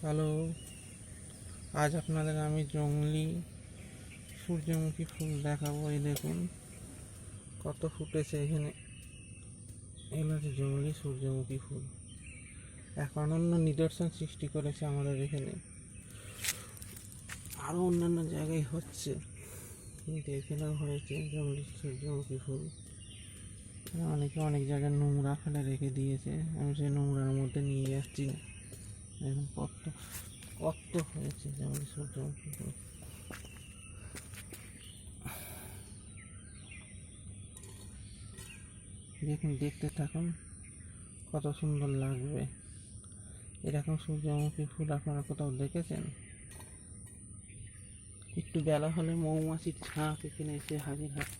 Hello, আজ আপনাদের আমি জংলি সূর্যমুখী ফুল দেখাবো, এই দেখুন কত ফুটেছে এখানে। এগুলো হচ্ছে জংলি সূর্যমুখী ফুল। এক অনন্য নিদর্শন সৃষ্টি করেছে আমাদের এখানে। আরও অন্যান্য জায়গায় হচ্ছে। কিন্তু এখানেও হয়েছে জংলি সূর্যমুখী ফুল। অনেকে অনেক জায়গায় নোংরা ফেলে রেখে দিয়েছে। আমি সেই নোংরার মধ্যে নিয়ে যাচ্ছি। না দেখুন কত কত হয়েছে যেমন সূর্যমুখী ফুল দেখুন, দেখতে থাকুন কত সুন্দর লাগবে। এরকম সূর্যমুখী ফুল আপনারা কোথাও দেখেছেন? একটু বেলা হলে মৌমাছির ঝাঁক এখানে এসে হাজির হয়।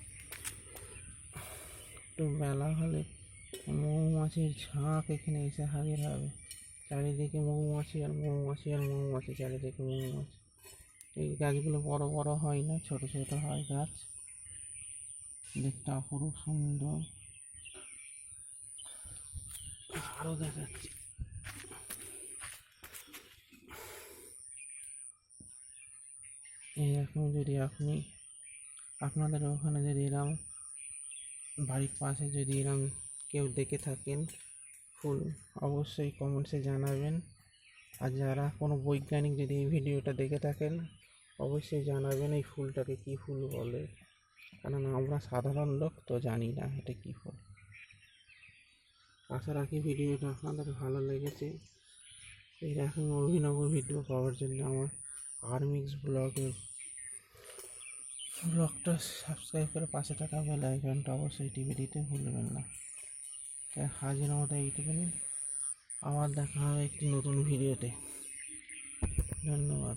একটু বেলা হলে মৌমাছির ঝাঁক এখানে এসে হাজির হবে। চারিদিকে মৌমাছি আর মৌমাছি আর মৌমাছি, চারিদিকে মৌমাছি। এই গাছগুলো বড় বড় হয় না, ছোট ছোট হয় গাছ। দেখতে অপরূপ সুন্দর। আরও দেখাচ্ছি। এরকম যদি আপনি, আপনাদের ওখানে যদি এরকম বাড়ির পাশে যদি এরকম কেউ দেখে থাকেন ফুল অবশ্যই কমেন্টসে জানাবেন। আর যারা কোনো বৈজ্ঞানিক যদি এই ভিডিওটা দেখে থাকেন, অবশ্যই জানাবেন এই ফুলটাকে কী ফুল বলে। কারণ আমরা সাধারণ লোক তো জানি না এটা কী ফুল। আশা রাখি ভিডিওটা আপনাদের ভালো লেগেছে। এইরকম অভিনব ভিডিও পাওয়ার জন্য আমার আর্মিক্স ব্লগের ব্লগটা সাবস্ক্রাইব করে পাশে থাকা বেল আইকনটা অবশ্যই টিভি দিতে ভুলবেন না। হাজির মতো এইটুকুনি। আবার দেখা হবে একটি নতুন ভিডিওতে। ধন্যবাদ।